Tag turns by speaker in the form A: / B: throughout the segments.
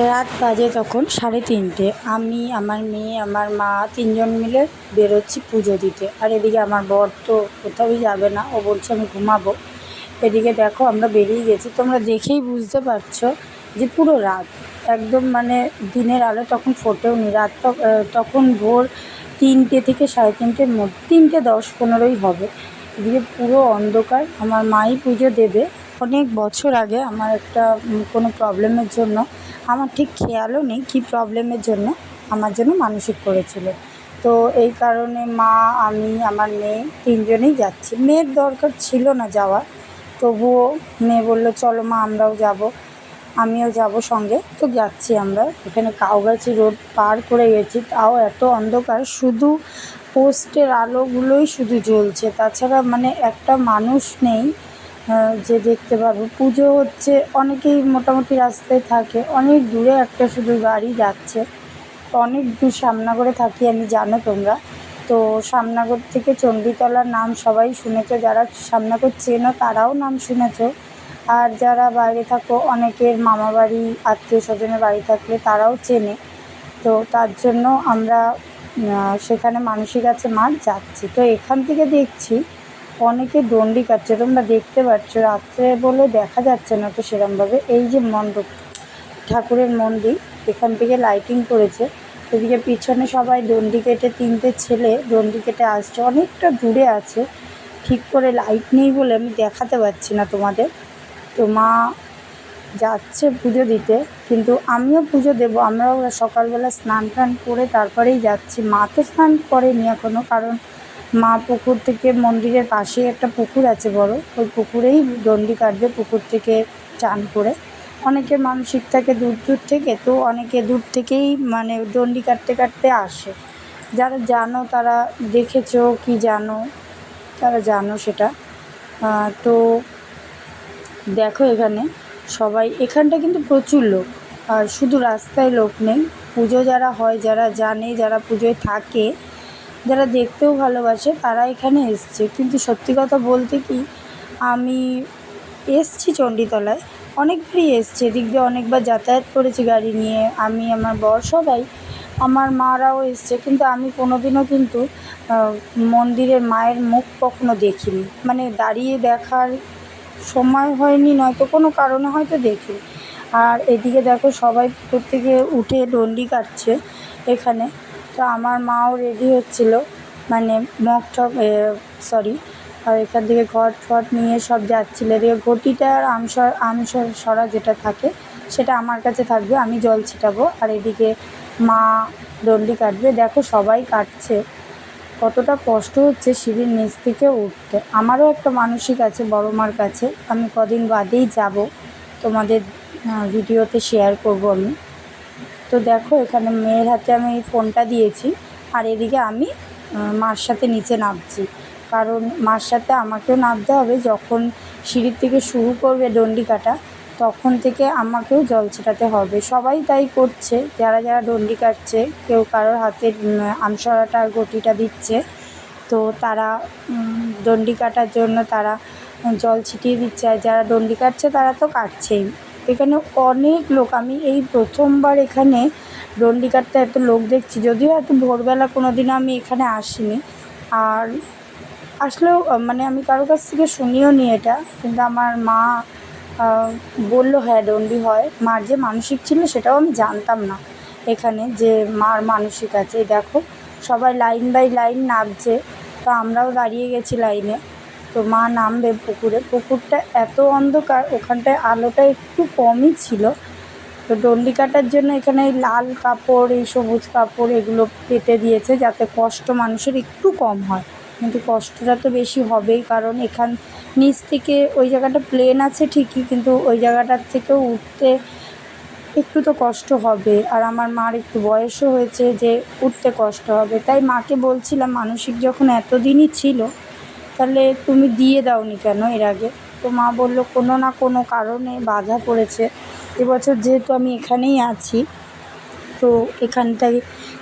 A: রাত বাজে তখন সাড়ে তিনটে। আমি, আমার মেয়ে, আমার মা তিনজন মিলে বেরোচ্ছি পুজো দিতে। আর এদিকে আমার বর তো কোথাওই যাবে না, ও বলছে আমি ঘুমাবো। এদিকে দেখো আমরা বেরিয়ে গেছি। তোমরা দেখেই বুঝতে পারছ যে পুরো রাত। একদম মানে দিনের আলো তখন ফোটেও নি। রাত তখন ভোর তিনটে থেকে সাড়ে তিনটের মধ্যে, তিনটে দশ পনেরোই হবে। এদিকে পুরো অন্ধকার। আমার মাই পুজো দেবে। অনেক বছর আগে আমার একটা কোনো প্রবলেমের জন্য, আমার ঠিক খেয়ালও নেই কী প্রবলেমের জন্য আমার জন্য মানসিক করেছিল। তো এই কারণে মা, আমি, আমার মেয়ে তিনজনেই যাচ্ছি। মেয়ের দরকার ছিল না যাওয়ার, তবুও মেয়ে বলল, চলো মা, আমরাও যাব, আমিও যাব সঙ্গে। তো যাচ্ছি আমরা। এখানে কাউগাছি রোড পার করে গেছি, তাও এত অন্ধকার, শুধু পোস্টের আলোগুলোই শুধু জ্বলছে। তাছাড়া মানে একটা মানুষ নেই যে দেখতে পাবো। পুজো হচ্ছে অনেকেই মোটামুটি রাস্তায় থাকে। অনেক দূরে একটা শুধু গাড়ি যাচ্ছে। অনেক দূর সামনাগরে থাকি আমি, জানো তোমরা? তো সামনাগর থেকে চণ্ডীতলার নাম সবাই শুনেছো। যারা সামনাগর চেনো, তারাও নাম শুনেছো। আর যারা বাইরে থাকো, অনেকের মামা বাড়ি, আত্মীয় স্বজনের বাড়ি থাকলে তারাও চেনে। তো তার জন্য আমরা সেখানে মানসিক আছে মাঠ যাচ্ছি। তো এখান থেকে দেখছি অনেকে দণ্ডি কাটছে, তোমরা দেখতে পাচ্ছ, রাত্রে বলে দেখা যাচ্ছে না তো সেরমভাবে। এই যে মণ্ডপ, ঠাকুরের মন্দির, এখান থেকে লাইটিং করেছে। এদিকে পিছনে সবাই দণ্ডি কেটে, তিনটে ছেলে দণ্ডি কেটে আসছে। অনেকটা দূরে আছে। ঠিক করে লাইট নেই বলে আমি দেখাতে পারছি না তোমাদের। তো মা যাচ্ছে পুজো দিতে, কিন্তু আমিও পুজো দেবো। আমরাও সকালবেলা স্নান টান করে তারপরেই যাচ্ছি। মা তো স্নান করেনি এখনও কারণ মা পুকুর থেকে মন্দিরের পাশেই একটা পুকুর আছে বড়। ওই পুকুরেই দণ্ডি কাটবে পুকুর থেকে চান করে। অনেকের মানসিক থাকে দূর দূর থেকে, তো অনেকে দূর থেকেই মানে দণ্ডি কাটতে কাটতে আসে। যারা জানো তারা দেখেছ কি জানো, তারা জানো সেটা। তো দেখো এখানে সবাই, এখানটা কিন্তু প্রচুর লোক। আর শুধু রাস্তায় লোক নেই, পুজো যারা হয়, যারা জানে, যারা পুজোয় থাকে যারা দেখতেও ভালোবাসে, তারা এখানে এসছে। কিন্তু সত্যি কথা বলতে কি, আমি এসছি চণ্ডীতলায়। অনেকবারই এসছি, এদিক দিয়ে অনেকবার যাতায়াত করেছি গাড়ি নিয়ে। আমি, আমার বর সবাই, আমার মারাও এসছে। কিন্তু আমি কোনোদিনও কিন্তু মন্দিরের মায়ের মুখ কখনো দেখিনি। মানে দাঁড়িয়ে দেখার সময় হয়নি, নয়তো কোনো কারণে হয়তো দেখি আর এদিকে দেখো সবাই থেকে উঠে ডন্ডি কাটছে এখানে। তো আমার মাও রেডি হচ্ছিল মানে মগ টক সরি আর এখান থেকে ঘট ফট নিয়ে সব যাচ্ছিল। এদিকে ঘটিটা আর আমসর আমসর সরা যেটা থাকে, সেটা আমার কাছে থাকবে, আমি জল ছিটাবো। আর এদিকে মা ডন্ডি কাটবে, দেখো সবাই কাটছে। কতটা কষ্ট হচ্ছে সিঁড়ির নিচ থেকে উঠতে। আমারও একটা মানসিক আছে বড় মার কাছে, আমি কদিন বাদেই যাব। তোমাদের ভিডিওতে শেয়ার করব আমি। তো দেখো, এখানে মেয়ের হাতে আমি ফোনটা দিয়েছি, আর এদিকে আমি মার সাথে নিচে নামছি। কারণ মার সাথে আমাকেও নামতে হবে, যখন সিঁড়ির থেকে শুরু করবে ডন্ডি কাটা তখন থেকে আমাকেও জল ছেটাতে হবে। সবাই তাই করছে, যারা যারা ডন্ডি কাটছে, কেউ কারোর হাতে আমসরাটা গটিটা দিচ্ছে, তো তারা ডন্ডি কাটার জন্য তারা, জল ছিটিয়ে দিচ্ছে, আর যারা ডন্ডি কাটছে, তারা তো কাটছেই। এখানে অনেক লোক। আমি এই প্রথমবার এখানে ডন্ডি কাটতে এত লোক দেখছি। যদিও এত ভোরবেলা কোনো দিন আমি এখানে আসিনি। আর আসলেও মানে আমি কারোর কাছ থেকে শুনিও নি এটা। কিন্তু আমার মা বলল হ্যাঁ ডন্ডি হয়। মার যে মানসিক ছিল সেটাও আমি জানতাম না এখানে যে মার মানসিক আছে। দেখো, সবাই লাইন বাই লাইন নামছে তো আমরাও দাঁড়িয়ে গেছি লাইনে। তো মা নামবে পুকুরে। পুকুরটা এত অন্ধকার, ওখানটায় আলোটা একটু কমই ছিল। তো ডন্ডি কাটার জন্য এখানে এই লাল কাপড়, এই সবুজ কাপড় এগুলো পেতে দিয়েছে যাতে কষ্ট মানুষের একটু কম হয়। কিন্তু কষ্টটা তো বেশি হবেই, কারণ এখান নিচ থেকে ওই জায়গাটা প্লেন আছে ঠিকই, কিন্তু ওই জায়গাটার থেকেও উঠতে একটু তো কষ্ট হবে। আর আমার মার একটু বয়সও হয়েছে যে উঠতে কষ্ট হবে। তাই মাকে বলছিলাম, মানসিক যখন এতদিনই ছিল তাহলে তুমি দিয়ে দাওনি কেন এর আগে? তো মা বলল, কোনো না কোনো কারণে বাধা পড়েছে। এবছর যেহেতু আমি এখানেই আছি, তো এখানটায়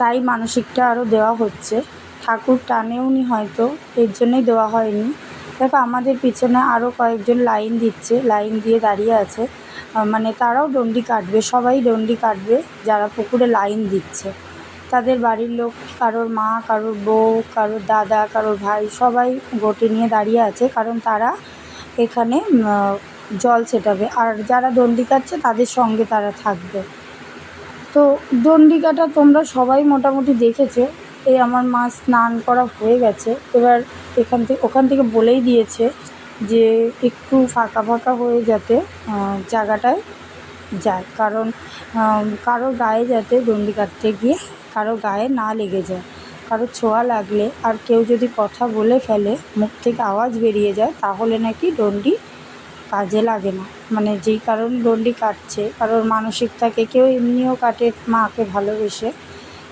A: তাই মানসিকটা আরও দেওয়া হচ্ছে। ঠাকুর টানেওনি হয়তো, এর জন্যই দেওয়া হয়নি। দেখো, আমাদের পিছনে আরও কয়েকজন লাইন দিচ্ছে, লাইন দিয়ে দাঁড়িয়ে আছে। মানে তারাও ডন্ডি কাটবে, সবাই ডন্ডি কাটবে, যারা পুকুরে লাইন দিচ্ছে। তাদের বাড়ির লোক, কারোর মা, কারোর বউ, কারোর দাদা, কারোর ভাই, সবাই গোটে নিয়ে দাঁড়িয়ে আছে, কারণ তারা এখানে জল ছেটাবে। আর যারা দণ্ডি কাটছে, তাদের সঙ্গে তারা থাকবে। তো দণ্ডিকাটা তোমরা সবাই মোটামুটি দেখেছ। এই আমার মা স্নান করা হয়ে গেছে। এবার এখান থেকে ওখান থেকে বলেই দিয়েছে যে একটু ফাঁকা ফাঁকা হয়ে যাতে জায়গাটায় যায়। কারণ কারও গায়ে যাতে দণ্ডি কাটতে গিয়ে কারও গায়ে না লেগে যায়। কারও ছোঁয়া লাগলে আর কেউ যদি কথা বলে ফেলে, মুখ থেকে আওয়াজ বেরিয়ে যায়, তাহলে নাকি ডন্ডি কাজে লাগে না। মানে যেই কারণে দণ্ডি কাটছে, কারোর মানসিক থাকে কেউ এমনিও কাটে মাকে ভালোবেসে।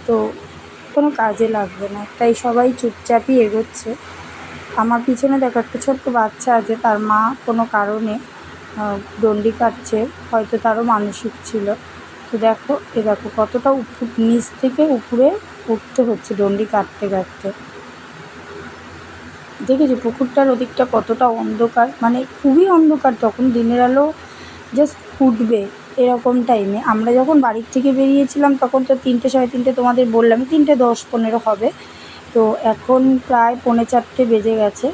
A: তো কোনো কাজে লাগবে না। তাই সবাই চুপচাপই এগোচ্ছে। আমার পিছনে দেখো, একটা ছোট্ট বাচ্চা আছে, তার মা কোনো কারণে ডন্ডি কাটছে। হয়তো তারও মানসিক ছিল। তো দেখো, এ দেখো কতটা উপর নিচ থেকে উপরে উঠতে হচ্ছে ডন্ডি কাটতে কাটতে। দেখেছি পুকুরটার ওদিকটা কতটা অন্ধকার? মানে খুবই অন্ধকার তখন, দিনের আলো জাস্ট ফুটবে এরকম টাইমে আমরা যখন বাড়ির থেকে বেরিয়েছিলাম, তখন তো তিনটে, সাড়ে তিনটে তোমাদের বললাম তিনটে দশ পনেরো হবে। তো এখন প্রায় পৌনে চারটে বেজে গেছে।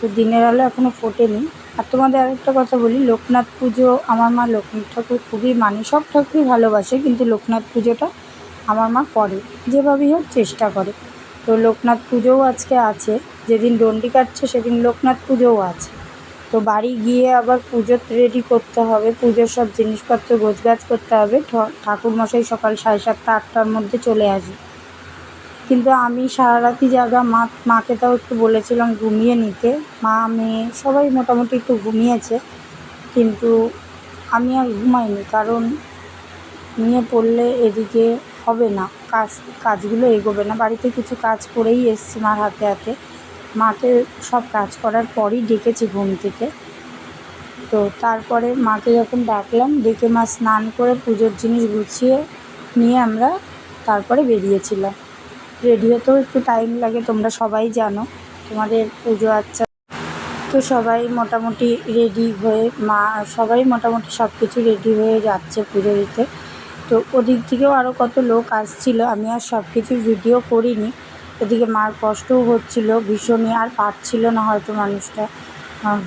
A: তো দিনের আলো এখনও ফোটেনি। আর তোমাদের আরেকটা কথা বলি, লোকনাথ পুজো, আমার মা লোকনাথ ঠাকুর খুবই মানে সব ঠাকুরই ভালোবাসে, কিন্তু লোকনাথ পুজোটা আমার মা করে, যেভাবেই হোক চেষ্টা করে। তো লোকনাথ পুজোও আজকে আছে, যেদিন ডন্ডি কাটছে সেদিন লোকনাথ পুজোও আছে। তো বাড়ি গিয়ে আবার পুজো রেডি করতে হবে পুজোর সব জিনিসপত্র, গোছগাছ করতে হবে ঠাকুরমশাই সকাল সাড়ে সাতটা, আটটার মধ্যে চলে আসবে। কিন্তু আমি সারা রাতি জাগা মা, মাকে তাও একটু বলেছিলাম ঘুমিয়ে নিতে। মা, মেয়ে সবাই মোটামুটি একটু ঘুমিয়েছে। কিন্তু আমি আর ঘুমাইনি কারণ নিয়ে পড়লে এদিকে হবে না। কাজ, কাজগুলো এগোবে না। বাড়িতে কিছু কাজ করেই এসছি মার হাতে হাতে। মাকে সব কাজ করার পরই ডেকেছি ঘুম থেকে। তো তারপরে মাকে যখন ডাকলাম, ডেকে মা স্নান করে পুজোর জিনিস গুছিয়ে নিয়ে আমরা তারপরে বেরিয়েছিলাম। রেডি হতেও একটু টাইম লাগে, তোমরা সবাই জানো। তোমাদের পুজো আচ্ছা। তো সবাই মোটামুটি রেডি হয়ে, মা, সবাই মোটামুটি সব কিছু রেডি হয়ে যাচ্ছে পুজো দিতে। তো ওদিক থেকেও আরও কত লোক আসছিল, আমি আর সব কিছু ভিডিও করিনি। এদিকে মার কষ্টও হচ্ছিল, ভীষণই আর পারছিল না হয়তো মানুষটা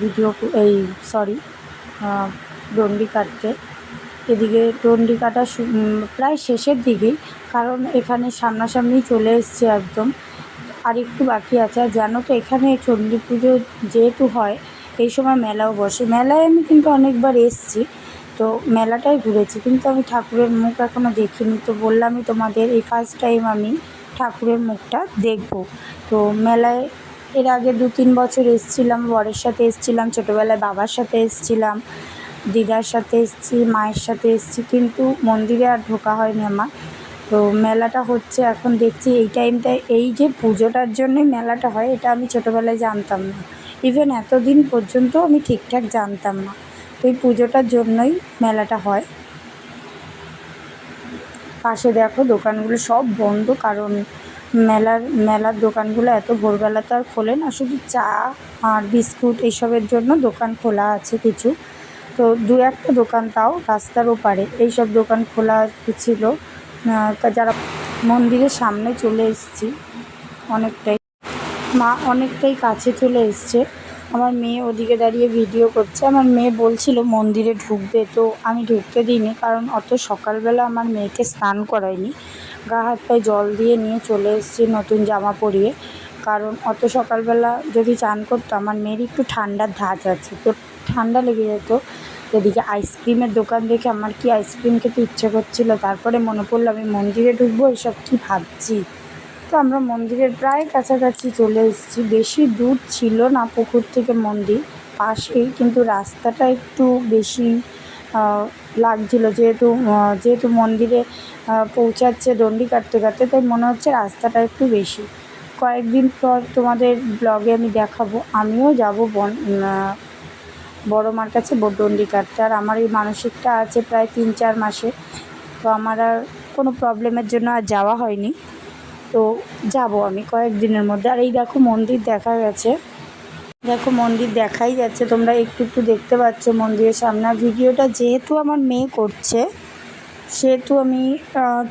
A: ভিডিও এই সরি ডন্ডি কাটতে। এদিকে ডন্ডি কাটা প্রায় শেষের দিকেই কারণ এখানে সামনাসামনি চলে এসছে একদম। আর একটু বাকি আছে, আর জানো তো এখানে চণ্ডী পুজো যেহেতু হয়, এই সময় মেলাও বসে। মেলায় আমি কিন্তু অনেকবার এসছি, তো মেলাটাই ঘুরেছি, কিন্তু আমি ঠাকুরের মুখ এখনও দেখিনি। তো বললামই তোমাদের, এই ফার্স্ট টাইম আমি ঠাকুরের মুখটা দেখব। তো মেলায় এর আগে দু তিন বছর এসছিলাম, বরের সাথে এসছিলাম, ছোটোবেলায় বাবার সাথে এসছিলাম, দিদার সাথে এসছি, মায়ের সাথে এসছি, কিন্তু মন্দিরে আর ঢোকা হয়নি আমার। তো মেলাটা হচ্ছে এখন দেখছি এই টাইমটায় এই যে পুজোটার জন্যই মেলাটা হয়, এটা আমি ছোটোবেলায় জানতাম না। ইভেন এতদিন পর্যন্ত আমি ঠিকঠাক জানতাম না। তো এই পুজোটার জন্যই মেলাটা হয়। পাশে দেখো দোকানগুলো সব বন্ধ, কারণ মেলার মেলার দোকানগুলো এত ভোরবেলা তো আর খোলে না। শুধু চা আর বিস্কুট এইসবের জন্য দোকান খোলা আছে কিছু। তো দু একটা দোকান তাও রাস্তার ওপারে, এইসব দোকান খোলা ছিল। তা যারা মন্দিরের সামনে চলে এসেছি, অনেকটাই, মা অনেকটাই কাছে চলে এসছে। আমার মেয়ে ওদিকে দাঁড়িয়ে ভিডিও করছে। আমার মেয়ে বলছিল, মন্দিরে ঢুকবে। তো আমি ঢুকতে দিইনি, কারণ অত সকালবেলা আমার মেয়েকে স্নান করাইনি গা হাত পায়ে জল দিয়ে নিয়ে চলে এসেছি নতুন জামা পরিয়ে। কারণ অত সকালবেলা যদি চান করতো, আমার মেয়ের একটু ঠান্ডার ধাঁচ আছে। তো ঠান্ডা লেগে যেত। এদিকে আইসক্রিমের দোকান দেখে আমার কি আইসক্রিম খেতে ইচ্ছে করছিল, তারপরে মনে পড়ল আমি মন্দিরে ঢুকবো, এসব কি ভাবছি। তো আমরা মন্দিরের প্রায় কাছাকাছি চলে এসেছি, বেশি দূর ছিল না পুকুর থেকে মন্দির পাশেই, কিন্তু রাস্তাটা একটু বেশি লাগছিল যেহেতু যেহেতু মন্দিরে পৌঁছাচ্ছে দণ্ডি কাটতে কাটতে, তাই মনে হচ্ছে রাস্তাটা একটু বেশি। কয়েকদিন পর তোমাদের ব্লগে আমি দেখাবো, আমিও যাব বন বড় মার কাছে ব- দণ্ডি কাটতে। আর আমার এই মানসিকটা আছে প্রায় তিন, চার মাসে। তো আমার আর কোনো প্রবলেমের জন্য আর যাওয়া হয়নি। তো যাব আমি কয়েকদিনের মধ্যে। আর এই দেখো মন্দির দেখা গেছে। দেখো মন্দির দেখাই যাচ্ছে। তোমরা একটু একটু দেখতে পাচ্ছ মন্দিরের সামনে। ভিডিওটা যেহেতু আমার মেয়ে করছে, সেহেতু আমি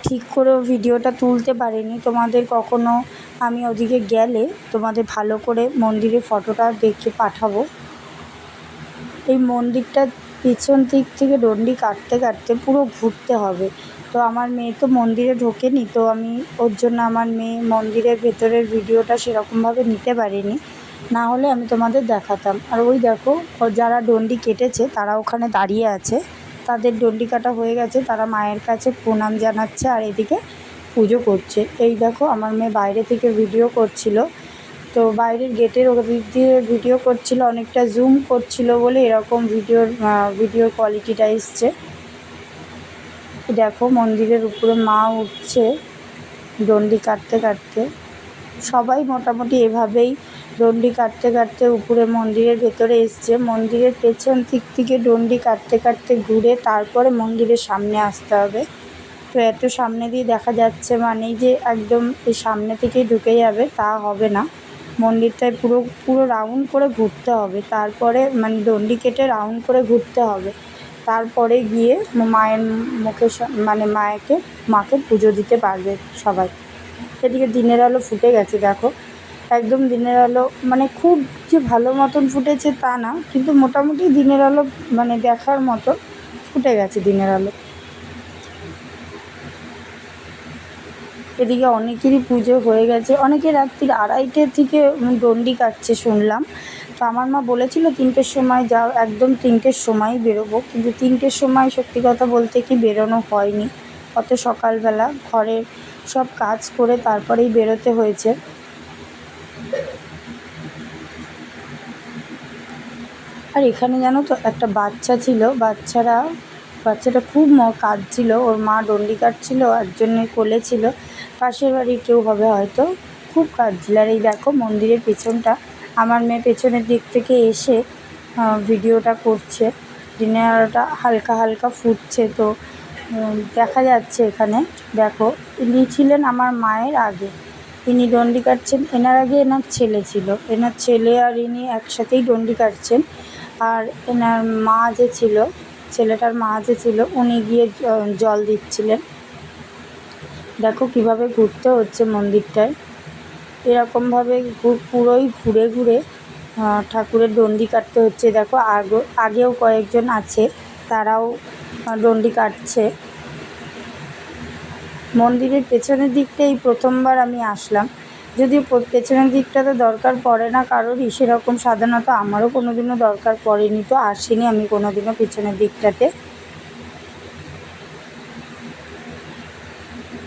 A: ঠিক করে ভিডিওটা তুলতে পারিনি। তোমাদের কখনো আমি ওদিকে গেলে তোমাদের ভালো করে মন্দিরের ফটোটা দেখে পাঠাবো। এই মন্দিরটার পিছন দিক থেকে ডন্ডি কাটতে কাটতে পুরো ঘুরতে হবে। তো আমার মেয়ে তো মন্দিরে ঢোকেনি, তো আমি ওর জন্য আমার মেয়ে মন্দিরের ভেতরের ভিডিওটা সেরকমভাবে নিতে পারিনি। না হলে আমি তোমাদের দেখাতাম। আর ওই দেখো, যারা ডন্ডি কেটেছে, তারা ওখানে দাঁড়িয়ে আছে। তাদের ডন্ডি কাটা হয়ে গেছে, তারা মায়ের কাছে প্রণাম জানাচ্ছে আর এদিকে পুজো করছে। এই দেখো, আমার মেয়ে বাইরে থেকে ভিডিও করছিল। তো বাইরের গেটের ওদিক দিয়ে ভিডিও করছিল, অনেকটা জুম করছিল বলে এরকম ভিডিওর ভিডিওর কোয়ালিটিটা এসছে। দেখো মন্দিরের উপরে মা উঠছে ডন্ডি কাটতে কাটতে। সবাই মোটামুটি এভাবেই ডন্ডি কাটতে কাটতে উপরে মন্দিরের ভেতরে এসছে। মন্দিরের পেছন দিক থেকে ডন্ডি কাটতে কাটতে ঘুরে তারপরে মন্দিরের সামনে আসতে হবে। তো এত সামনে দিয়ে দেখা যাচ্ছে মানেই যে একদম এই সামনে থেকেই ঢুকে যাবে, তা হবে না। মন্দিরটায় পুরো পুরো রাউন্ড করে ঘুরতে হবে। তারপরে মানে ডন্ডি কেটে রাউন্ড করে ঘুরতে হবে। তারপরে গিয়ে মায়ের মুখে মানে মায়েকে, মাকে পুজো দিতে পারবে সবাই। এদিকে দিনের আলো ফুটে গেছে, দেখো। একদম দিনের আলো মানে খুব যে ভালো মতন ফুটেছে তা না, কিন্তু মোটামুটি দিনের আলো মানে দেখার মতো ফুটে গেছে দিনের আলো। এদিকে অনেকেরই পুজো হয়ে গেছে। অনেকে রাত্রির আড়াইটে থেকে ডন্ডি কাটছে শুনলাম। তো আমার মা বলেছিল, তিনটের সময় যাও, একদম তিনটের সময় বেরোবো। কিন্তু তিনটের সময় সত্যি কথা বলতে কি বেরোনো হয়নি। অত সকালবেলা ঘরের সব কাজ করে তারপরেই বেরোতে হয়েছে। আর এখানে জানো তো, একটা বাচ্চা ছিল। বাচ্চারা বাচ্চাটা খুব কাঁদছিল, ওর মা ডন্ডি কাটছিল একজনের কোলে ছিল। পাশের বাড়ির কেউ হবে হয়তো। খুব কাঁদছিল। আর এই দেখো, মন্দিরের পেছনটা। আমার মেয়ে পেছনের দিক থেকে এসে ভিডিওটা করছে। দিনের আলোটা হালকা হালকা ফুটছে তো দেখা যাচ্ছে এখানে। দেখো, ইনি ছিলেন আমার মায়ের আগে। ইনি ডন্ডি কাটছেন। এনার আগে এনার ছেলে ছিল। এনার ছেলে আর ইনি একসাথেই ডন্ডি কাটছেন। আর এনার মা যে ছিল ছেলেটার মা যে ছিল, উনি গিয়ে জল দিচ্ছিলেন। দেখো কীভাবে ঘুরতে হচ্ছে মন্দিরটায়। এরকমভাবে পুরোই ঘুরে ঘুরে ঠাকুরের ডন্ডি কাটতে হচ্ছে। দেখো আগো, আগেও কয়েকজন আছে, তারাও ডন্ডি কাটছে। মন্দিরের পেছনের দিকটা এই প্রথমবার আমি আসলাম। যদিও পেছনের দিকটা তো দরকার পড়ে না কারোরই, সেরকম সাধারণত আমারও কোনো দিনও দরকার পড়েনি তো, আসিনি আমি কোনো দিনও পেছনের দিকটাতে।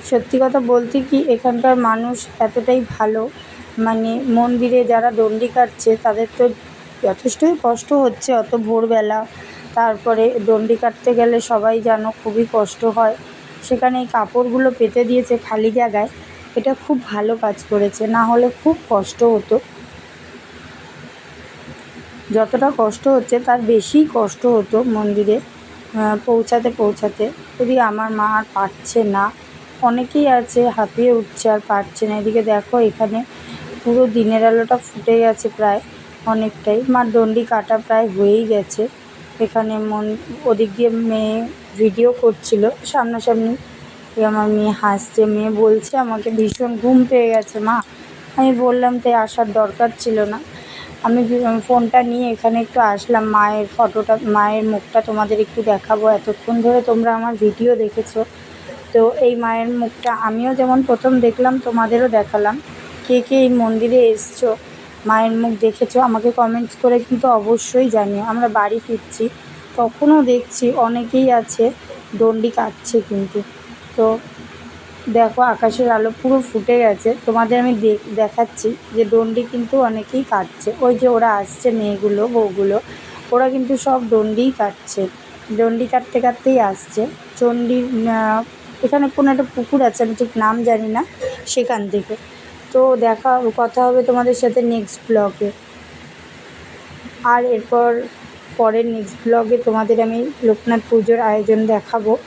A: সত্যি কথা বলতে কি, এখানকার মানুষ এতটাই ভালো মানে মন্দিরে যারা ডন্ডি কাটছে, তাদের তো যথেষ্টই কষ্ট হচ্ছে অত ভোরবেলা। তারপরে ডন্ডি কাটতে গেলে সবাই জানো খুবই কষ্ট হয়। সেখানে এই কাপড়গুলো পেতে দিয়েছে খালি জায়গায়। এটা খুব ভালো কাজ করেছে, না হলে খুব কষ্ট হতো। যতটা কষ্ট হচ্ছে, তার বেশিই কষ্ট হতো মন্দিরে পৌঁছাতে পৌঁছাতে। যদি আমার মা আর পারছে না, অনেকেই আছে হাঁপিয়ে উঠছে আর পারছে না। এদিকে দেখো, এখানে পুরো দিনের আলোটা ফুটে গেছে প্রায় অনেকটাই। মার ডন্ডি কাটা প্রায় হয়েই গেছে। এখানে মন, ওদিক দিয়ে মেয়ে ভিডিও করছিল, সামনাসামনি এই আমার মেয়ে হাসছে, মেয়ে বলছে, আমাকে ভীষণ ঘুম পেয়ে গেছে, মা। আমি বললাম তাই আসার দরকার ছিল না। আমি ফোনটা নিয়ে এখানে একটু আসলাম, মায়ের ফটোটা, মায়ের মুখটা তোমাদের একটু দেখাবো। এতক্ষণ ধরে তোমরা আমার ভিডিও দেখেছ। তো এই মায়ের মুখটা আমিও যেমন প্রথম দেখলাম, তোমাদেরও দেখালাম। কে কে এই মন্দিরে এসছো, মায়ের মুখ দেখেছ, আমাকে কমেন্টস করে কিন্তু অবশ্যই জানিও। আমরা বাড়ি ফিরছি তখনও দেখছি, অনেকেই আছে, দণ্ডি কাটছে কিন্তু। তো দেখো, আকাশের আলো পুরো ফুটে গেছে। তোমাদের আমি দেখ- দেখাচ্ছি যে ডন্ডি কিন্তু অনেকেই কাটছে। ওই যে ওরা আসছে, মেয়েগুলো, বউগুলো, ওরা কিন্তু সব ডন্ডিই কাটছে। ডন্ডি কাটতে কাটতেই আসছে। চণ্ডীর এখানে কোনো একটা পুকুর আছে, আমি ঠিক নাম জানি না, সেখান থেকে। তো দেখা, কথা হবে তোমাদের সাথে নেক্সট ব্লগে আর এরপর, পরের নেক্সট ব্লগে তোমাদের আমি লোকনাথ পুজোর আয়োজন দেখাবো।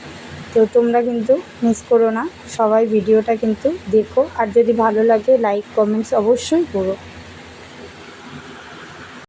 A: তো তোমরা কিন্তু মিস করো না। সবাই ভিডিওটা কিন্তু দেখো। আর যদি ভালো লাগে লাইক কমেন্টস অবশ্যই করো।